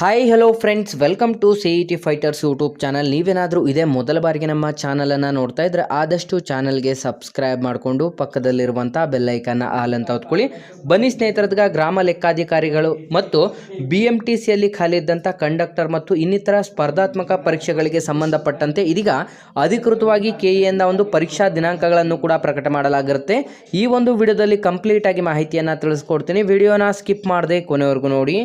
Hi hello friends welcome to C E T fighters YouTube channel ನೀವೇನಾದರೂ ಇದೇ ಮೊದಲ ಬಾರಿಗೆ ನಮ್ಮ ಚಾನಲನ್ನು ನೋಡ್ತಾ ಇದ್ರೆ ಆದಷ್ಟು ಚಾನಲ್ಗೆ ಸಬ್ಸ್ಕ್ರೈಬ್ ಮಾಡಿಕೊಂಡು ಪಕ್ಕದಲ್ಲಿರುವಂಥ ಬೆಲ್ಲೈಕನ್ನ ಆಲ್ ಅಂತ ಹೊತ್ಕೊಳ್ಳಿ. ಬನ್ನಿ ಸ್ನೇಹಿತರದ್ಗ, ಗ್ರಾಮ ಲೆಕ್ಕಾಧಿಕಾರಿಗಳು ಮತ್ತು ಬಿ ಎಂ ಟಿ ಸಿಯಲ್ಲಿ ಖಾಲಿ ಇದ್ದಂಥ ಕಂಡಕ್ಟರ್ ಮತ್ತು ಇನ್ನಿತರ ಸ್ಪರ್ಧಾತ್ಮಕ ಪರೀಕ್ಷೆಗಳಿಗೆ ಸಂಬಂಧಪಟ್ಟಂತೆ ಇದೀಗ ಅಧಿಕೃತವಾಗಿ ಕೆ ಎಯಿಂದ ಒಂದು ಪರೀಕ್ಷಾ ದಿನಾಂಕಗಳನ್ನು ಕೂಡ ಪ್ರಕಟ ಮಾಡಲಾಗಿರುತ್ತೆ. ಈ ಒಂದು ವಿಡಿಯೋದಲ್ಲಿ ಕಂಪ್ಲೀಟಾಗಿ ಮಾಹಿತಿಯನ್ನು ತಿಳಿಸ್ಕೊಡ್ತೀನಿ. ವಿಡಿಯೋನ ಸ್ಕಿಪ್ ಮಾಡದೆ ಕೊನೆವರೆಗೂ ನೋಡಿ.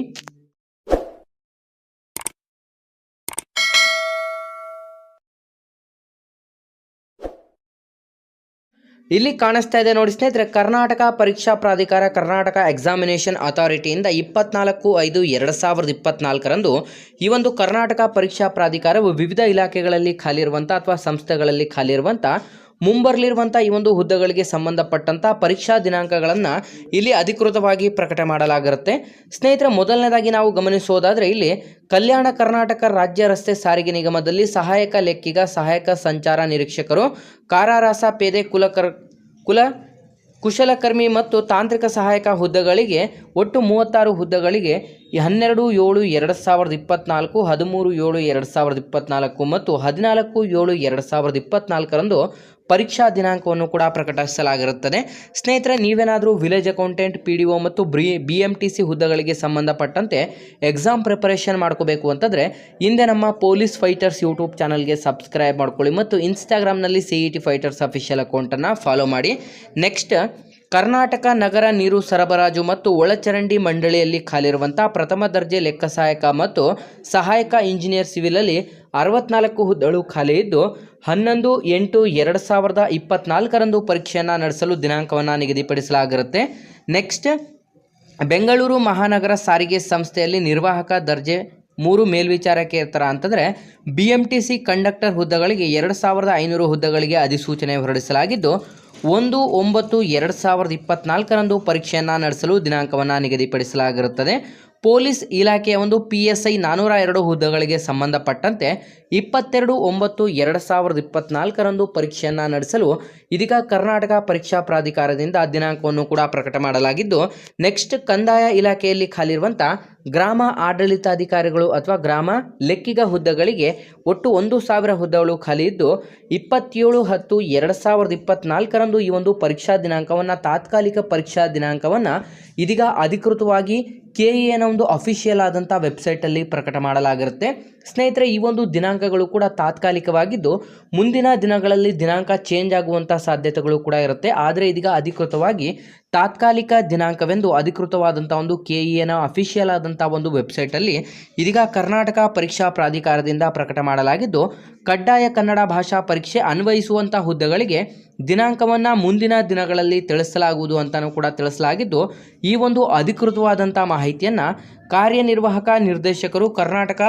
ಇಲ್ಲಿ ಕಾಣಿಸ್ತಾ ಇದೆ ನೋಡಿ ಸ್ನೇಹಿತರೆ, ಕರ್ನಾಟಕ ಪರೀಕ್ಷಾ ಪ್ರಾಧಿಕಾರ, ಕರ್ನಾಟಕ ಎಕ್ಸಾಮಿನೇಷನ್ ಅಥಾರಿಟಿಯಿಂದ ಇಪ್ಪತ್ನಾಲ್ಕು ಐದು ಎರಡು ಸಾವಿರದ ಇಪ್ಪತ್ನಾಲ್ಕರಂದು ಈ ಒಂದು ಕರ್ನಾಟಕ ಪರೀಕ್ಷಾ ಪ್ರಾಧಿಕಾರವು ವಿವಿಧ ಇಲಾಖೆಗಳಲ್ಲಿ ಖಾಲಿ ಇರುವಂಥ ಅಥವಾ ಸಂಸ್ಥೆಗಳಲ್ಲಿ ಖಾಲಿ ಇರುವಂಥ ಮುಂಬರಲಿರುವಂಥ ಈ ಒಂದು ಹುದ್ದೆಗಳಿಗೆ ಸಂಬಂಧಪಟ್ಟಂಥ ಪರೀಕ್ಷಾ ದಿನಾಂಕಗಳನ್ನು ಇಲ್ಲಿ ಅಧಿಕೃತವಾಗಿ ಪ್ರಕಟ ಮಾಡಲಾಗಿರುತ್ತೆ. ಸ್ನೇಹಿತರೆ, ಮೊದಲನೇದಾಗಿ ನಾವು ಗಮನಿಸೋದಾದರೆ ಇಲ್ಲಿ ಕಲ್ಯಾಣ ಕರ್ನಾಟಕ ರಾಜ್ಯ ರಸ್ತೆ ಸಾರಿಗೆ ನಿಗಮದಲ್ಲಿ ಸಹಾಯಕ ಲೆಕ್ಕಿಗ ಸಹಾಯಕ ಸಂಚಾರ ನಿರೀಕ್ಷಕರು, ಕಾರಾರಾಸ ಪೇದೆ ಕುಲಕರ್, ಕುಲ ಕುಶಲಕರ್ಮಿ ಮತ್ತು ತಾಂತ್ರಿಕ ಸಹಾಯಕ ಹುದ್ದೆಗಳಿಗೆ ಒಟ್ಟು ಮೂವತ್ತಾರು ಹುದ್ದೆಗಳಿಗೆ ಹನ್ನೆರಡು ಏಳು ಎರಡು ಸಾವಿರದ ಇಪ್ಪತ್ನಾಲ್ಕು, ಹದಿಮೂರು ಏಳು ಎರಡು ಸಾವಿರದ ಇಪ್ಪತ್ನಾಲ್ಕು ಮತ್ತು ಹದಿನಾಲ್ಕು ಏಳು ಎರಡು ಸಾವಿರದ ಇಪ್ಪತ್ನಾಲ್ಕರಂದು ಪರೀಕ್ಷಾ ದಿನಾಂಕವನ್ನು ಕೂಡ ಪ್ರಕಟಿಸಲಾಗಿರುತ್ತದೆ. ಸ್ನೇಹಿತರೆ, ನೀವೇನಾದರೂ village accountant P D O ಮತ್ತು ಬ್ರಿ ಬಿ ಎಂ ಟಿ ಸಿ ಹುದ್ದೆಗಳಿಗೆ ಸಂಬಂಧಪಟ್ಟಂತೆ ಎಕ್ಸಾಮ್ ಪ್ರಿಪರೇಷನ್ ಮಾಡ್ಕೋಬೇಕು ಅಂತಂದರೆ, ಹಿಂದೆ ನಮ್ಮ ಪೊಲೀಸ್ ಫೈಟರ್ಸ್ ಯೂಟ್ಯೂಬ್ ಚಾನಲ್ಗೆ ಸಬ್ಸ್ಕ್ರೈಬ್ ಮಾಡ್ಕೊಳ್ಳಿ ಮತ್ತು ಇನ್ಸ್ಟಾಗ್ರಾಮ್ನಲ್ಲಿ C E T fighters official ಅಕೌಂಟನ್ನು ಫಾಲೋ ಮಾಡಿ. ನೆಕ್ಸ್ಟ್ ಕರ್ನಾಟಕ ನಗರ ನೀರು ಸರಬರಾಜು ಮತ್ತು ಒಳಚರಂಡಿ ಮಂಡಳಿಯಲ್ಲಿ ಖಾಲಿರುವಂಥ ಪ್ರಥಮ ದರ್ಜೆ ಲೆಕ್ಕ ಸಹಾಯಕ ಮತ್ತು ಸಹಾಯಕ ಇಂಜಿನಿಯರ್ ಸಿವಿಲಲ್ಲಿ ಅರವತ್ನಾಲ್ಕು ಹುದ್ದೆಗಳು ಖಾಲಿ ಇದ್ದು, ಹನ್ನೊಂದು, ಎಂಟು, ಎರಡು ಸಾವಿರದ ಇಪ್ಪತ್ನಾಲ್ಕರಂದು ಪರೀಕ್ಷೆಯನ್ನು ನಡೆಸಲು ದಿನಾಂಕವನ್ನು ನಿಗದಿಪಡಿಸಲಾಗಿರುತ್ತೆ. ನೆಕ್ಸ್ಟ್, ಬೆಂಗಳೂರು ಮಹಾನಗರ ಸಾರಿಗೆ ಸಂಸ್ಥೆಯಲ್ಲಿ ನಿರ್ವಾಹಕ ದರ್ಜೆ ಮೂರು ಮೇಲ್ವಿಚಾರಕ್ಕೆ ಇರ್ತಾರ ಅಂತಂದರೆ B M T C conductor ಹುದ್ದೆಗಳಿಗೆ ಎರಡು ಸಾವಿರದ ಐನೂರು ಹುದ್ದೆಗಳಿಗೆ ಅಧಿಸೂಚನೆ ಹೊರಡಿಸಲಾಗಿದ್ದು ಒಂದು ಒಂಬತ್ತು ಎರಡು ಸಾವಿರದ ಇಪ್ಪತ್ತ್ನಾಲ್ಕರಂದು ಪರೀಕ್ಷೆಯನ್ನು ನಡೆಸಲು ದಿನಾಂಕವನ್ನು ನಿಗದಿಪಡಿಸಲಾಗಿರುತ್ತದೆ. ಪೊಲೀಸ್ ಇಲಾಖೆಯ ಒಂದು ಪಿ ಎಸ್ ಐ ನಾನೂರ ಎರಡು ಹುದ್ದೆಗಳಿಗೆ ಸಂಬಂಧಪಟ್ಟಂತೆ ಇಪ್ಪತ್ತೆರಡು, ಒಂಬತ್ತು, ಎರಡು ಸಾವಿರದ ಇಪ್ಪತ್ನಾಲ್ಕರಂದು ಪರೀಕ್ಷೆಯನ್ನು ನಡೆಸಲು ಇದೀಗ ಕರ್ನಾಟಕ ಪರೀಕ್ಷಾ ಪ್ರಾಧಿಕಾರದಿಂದ ದಿನಾಂಕವನ್ನು ಕೂಡ ಪ್ರಕಟ ಮಾಡಲಾಗಿದ್ದು, ನೆಕ್ಸ್ಟ್ ಕಂದಾಯ ಇಲಾಖೆಯಲ್ಲಿ ಖಾಲಿರುವಂಥ ಗ್ರಾಮ ಆಡಳಿತಾಧಿಕಾರಿಗಳು ಅಥವಾ ಗ್ರಾಮ ಲೆಕ್ಕಿಗ ಹುದ್ದೆಗಳಿಗೆ ಒಟ್ಟು ಒಂದು ಸಾವಿರ ಹುದ್ದೆಗಳು ಖಾಲಿ ಇದ್ದು ಇಪ್ಪತ್ತೇಳು, ಹತ್ತು, ಎರಡು ಸಾವಿರದ ಇಪ್ಪತ್ನಾಲ್ಕರಂದು ಈ ಒಂದು ಪರೀಕ್ಷಾ ದಿನಾಂಕವನ್ನು ತಾತ್ಕಾಲಿಕ ಪರೀಕ್ಷಾ ದಿನಾಂಕವನ್ನು ಇದೀಗ ಅಧಿಕೃತವಾಗಿ ಕೆ ಎನ ಒಂದು ಅಫಿಷಿಯಲ್ ಆದಂಥ ವೆಬ್ಸೈಟಲ್ಲಿ ಪ್ರಕಟ ಮಾಡಲಾಗಿರುತ್ತೆ. ಸ್ನೇಹಿತರೆ, ಈ ಒಂದು ದಿನಾಂಕಗಳು ಕೂಡ ತಾತ್ಕಾಲಿಕವಾಗಿದ್ದು, ಮುಂದಿನ ದಿನಗಳಲ್ಲಿ ದಿನಾಂಕ ಚೇಂಜ್ ಆಗುವಂಥ ಸಾಧ್ಯತೆಗಳು ಕೂಡ ಇರುತ್ತೆ. ಆದರೆ ಇದೀಗ ಅಧಿಕೃತವಾಗಿ ತಾತ್ಕಾಲಿಕ ದಿನಾಂಕವೆಂದು ಅಧಿಕೃತವಾದಂಥ ಒಂದು ಕೆ ಇ ಅಫಿಷಿಯಲ್ ಆದಂಥ ಒಂದು ವೆಬ್ಸೈಟಲ್ಲಿ ಇದೀಗ ಕರ್ನಾಟಕ ಪರೀಕ್ಷಾ ಪ್ರಾಧಿಕಾರದಿಂದ ಪ್ರಕಟ ಮಾಡಲಾಗಿದ್ದು, ಕಡ್ಡಾಯ ಕನ್ನಡ ಭಾಷಾ ಪರೀಕ್ಷೆ ಅನ್ವಯಿಸುವಂಥ ಹುದ್ದೆಗಳಿಗೆ ದಿನಾಂಕವನ್ನು ಮುಂದಿನ ದಿನಗಳಲ್ಲಿ ತಿಳಿಸಲಾಗುವುದು ಅಂತಲೂ ಕೂಡ ತಿಳಿಸಲಾಗಿದ್ದು, ಈ ಒಂದು ಅಧಿಕೃತವಾದಂಥ ಮಾಹಿತಿಯನ್ನು ಕಾರ್ಯನಿರ್ವಾಹಕ ನಿರ್ದೇಶಕರು ಕರ್ನಾಟಕ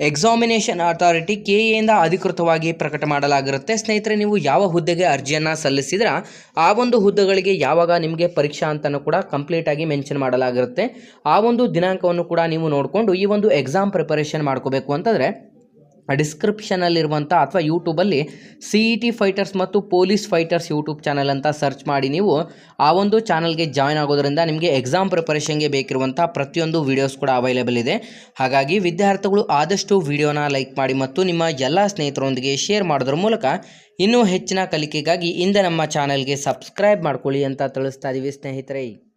ಎಕ್ಸಾಮಿನೇಷನ್ ಅಥಾರಿಟಿ ಕೆ ಎಯಿಂದ ಅಧಿಕೃತವಾಗಿ ಪ್ರಕಟ ಮಾಡಲಾಗಿರುತ್ತೆ. ಸ್ನೇಹಿತರೆ, ನೀವು ಯಾವ ಹುದ್ದೆಗೆ ಅರ್ಜಿಯನ್ನು ಸಲ್ಲಿಸಿದ್ರೆ, ಆ ಒಂದು ಹುದ್ದೆಗಳಿಗೆ ಯಾವಾಗ ನಿಮಗೆ ಪರೀಕ್ಷಾ ಅಂತಲೂ ಕೂಡ ಕಂಪ್ಲೀಟಾಗಿ ಮೆನ್ಷನ್ ಮಾಡಲಾಗಿರುತ್ತೆ. ಆ ಒಂದು ದಿನಾಂಕವನ್ನು ಕೂಡ ನೀವು ನೋಡಿಕೊಂಡು ಈ ಒಂದು ಎಕ್ಸಾಮ್ ಪ್ರಿಪರೇಷನ್ ಮಾಡ್ಕೋಬೇಕು ಅಂತಂದರೆ ಡಿಸ್ಕ್ರಿಪ್ಷನಲ್ಲಿರುವಂಥ ಅಥವಾ ಯೂಟ್ಯೂಬಲ್ಲಿ ಸಿ ಇ ಟಿ ಫೈಟರ್ಸ್ ಮತ್ತು ಪೊಲೀಸ್ ಫೈಟರ್ಸ್ ಯೂಟ್ಯೂಬ್ ಚಾನಲ್ ಅಂತ ಸರ್ಚ್ ಮಾಡಿ ನೀವು. ಆ ಒಂದು ಚಾನಲ್ಗೆ ಜಾಯ್ನ್ ಆಗೋದ್ರಿಂದ ನಿಮಗೆ ಎಕ್ಸಾಮ್ ಪ್ರಿಪರೇಷನ್ಗೆ ಬೇಕಿರುವಂಥ ಪ್ರತಿಯೊಂದು ವೀಡಿಯೋಸ್ ಕೂಡ ಅವೈಲೇಬಲ್ ಇದೆ. ಹಾಗಾಗಿ ವಿದ್ಯಾರ್ಥಿಗಳು ಆದಷ್ಟು ವಿಡಿಯೋನ ಲೈಕ್ ಮಾಡಿ ಮತ್ತು ನಿಮ್ಮ ಎಲ್ಲ ಸ್ನೇಹಿತರೊಂದಿಗೆ ಶೇರ್ ಮಾಡೋದ್ರ ಮೂಲಕ ಇನ್ನೂ ಹೆಚ್ಚಿನ ಕಲಿಕೆಗಾಗಿ ಇಂದ ನಮ್ಮ ಚಾನಲ್ಗೆ ಸಬ್ಸ್ಕ್ರೈಬ್ ಮಾಡ್ಕೊಳ್ಳಿ ಅಂತ ತಿಳಿಸ್ತಾ ಇದ್ದೀವಿ ಸ್ನೇಹಿತರೆ.